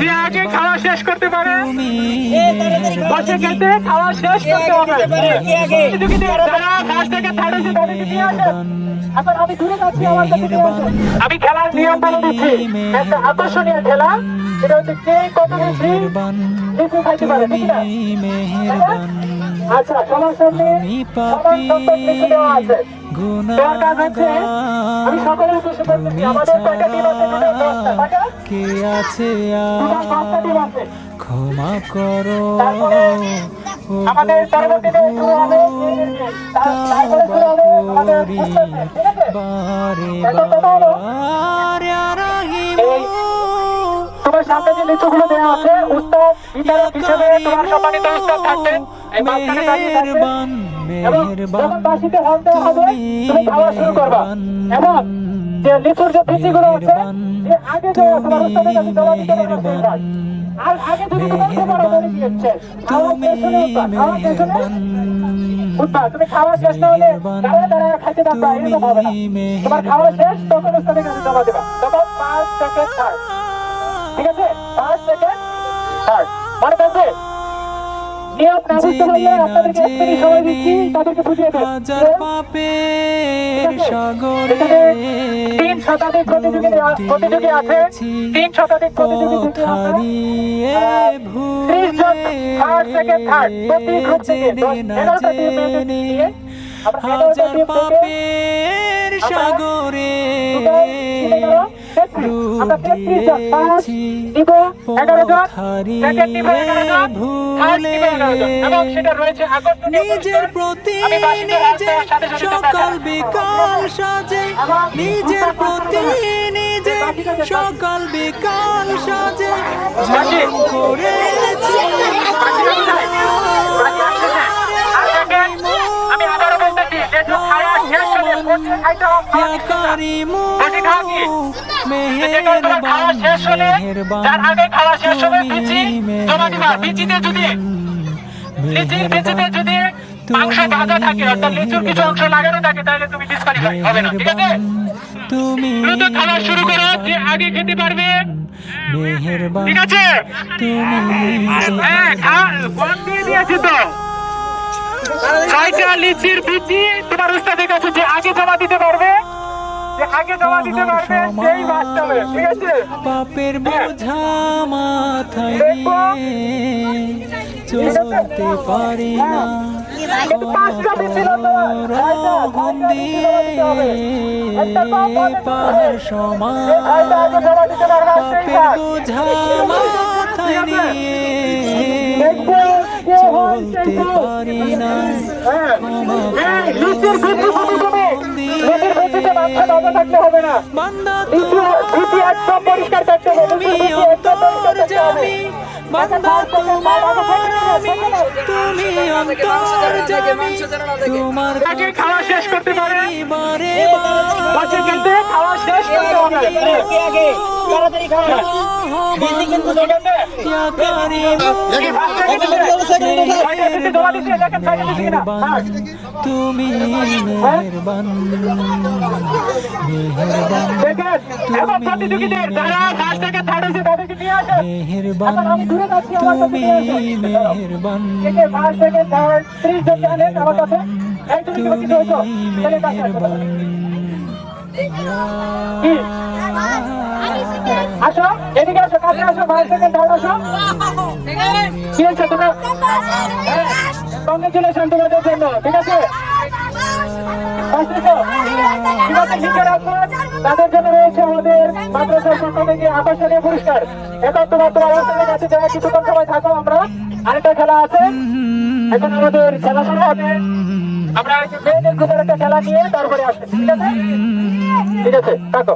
যে আগে খাওয়া শেষ করতে পারে বসে খেতে খাওয়া শেষ করতে হবে। প্রতিযোগীদের যারা ফার্স্ট থেকে থার্ড তাদেরকে নিয়ে আমি দূরে যাচ্ছি আমার কাছে নিয়ে আমি খেলার নিয়ম বলে দিচ্ছি একটা আকর্ষণীয় খেলা সেটা হচ্ছে কে কত বেশি লিচু খাইতে পারে ঠিক না আচ্ছা সবার সামনে সবার সংখ্যক লিচু দেওয়া আছে। কে আছে ক্ষমা করো। আমাদের পরবর্তীতে শুরু হবে তার- তারপরে শুরু হবে আমাদের? বারে বারে তোমার সামনে যে লিচুগুলো দেওয়া আছে উস্তাদ বিতরক হিসেবে তোমার সম্মানিত উস্তাদ থাকবেন। এই মাঝখানে দাঁড়িয়ে থাকবেন। এবং যখন বাসিতে হল দেওয়া হবে তুমি খাওয়া শুরু করবা। এবং যে লিচুর যে বিচিগুলো আছে যে আগে যে তোমার উস্তাদের কাছে জমা দিতে পারবে আর আগে যদি তুমি বলতে পারো তাহলে কি হচ্ছে খাওয়া শেষ হলে খাওয়া শেষ হলে উঠবা। তুমি খাওয়া শেষ না হলে দাঁড়ায় দাঁড়ায় খাইতে থাকবা এরকম হবে না। তোমার খাওয়া শেষ তখন উস্তাদের কাছে জমা দেবা। তখন পাঁচ সেকেন্ড থার্ড ঠিক আছে? পাঁচ সেকেন্ড থার্ড মনে থাকবে নিয়ম না বুঝতে পারলে আপনাদেরকে এক সময় দিচ্ছি তাদেরকে বুঝিয়ে দেন। হাজার পাপের সাগরে এখানে তিন শতাধিক প্রতিযোগী প্রতিযোগী আছে। তিন শতাধিক প্রতিযোগী থেকে আমরা ত্রিশ জন থার্ড সেকেন্ড থার্ড প্রতি গ্রুপ থেকে জেনে দশ- না এগারোটা টিম মেয়েদের জেনে নিয়ে আমরা এগারোটা টিম থেকে সাগরে আকর্ষণীয় নিজের। প্রতি আমি বাসিতে নিজে রাস্তার সাথে সাথে সকাল বিকাল সাজে নিজের প্রতি নিজে সকাল বিকাল সাজে করেছি তুমি খাওয়া শুরু করো যে আগে খেতে পারবে ঠিক আছে দিয়েছি তো লিচির বিচি তোমার উস্তাদের কাছে যে আগে জমা দিতে পারবে সেই বাঁচতে হবে ঠিক আছে? পাপের বোঝা মাথায়। চলতে পারি না। রহম দিয়ে সমান। পাপের বোঝা মাথায় নিয়ে হয় চলতে পারি না। বাচ্চা বাজা থাকলে হবে না। একদম পরিষ্কার থাকতে হবে। একদম পরিষ্কার থাকতে হবে। বান্দা তোমার আমি তুমি অন্তর জামি তোমার আগে খাওয়া শেষ করতে পারে বারে বাচ্চা খেলতে খাওয়া শেষ করতে হবে তাড়াতাড়ি খাওয়া বিচি কিন্তু ইয়া হ্যাঁ। তুমি মেহেরবান মেহেরবান আসেন মেহেরবান তুমি মেহেরবান তুমি। মেহেরবান আসো এদিকে আসো কাছে আসো ফার্স্ট থেকে তোমরা কংগ্রেচুলেশন তোমাদের জন্য ঠিক আছে? ঠিক আছে তাদের জন্য রয়েছে আমাদের মাদ্রাসার পক্ষ থেকে আকর্ষণীয় পুরস্কার। এখন তোমার তোমার অবস্থানের কাছে যারা কিছুক্ষণ সময় থাকো আমরা। আরেকটা খেলা আছে। এখন আমাদের খেলা শুরু হবে। আমরা মেয়েদের গ্রুপের একটা খেলা নিয়ে তারপরে আসছি, ঠিক আছে? ঠিক আছে থাকো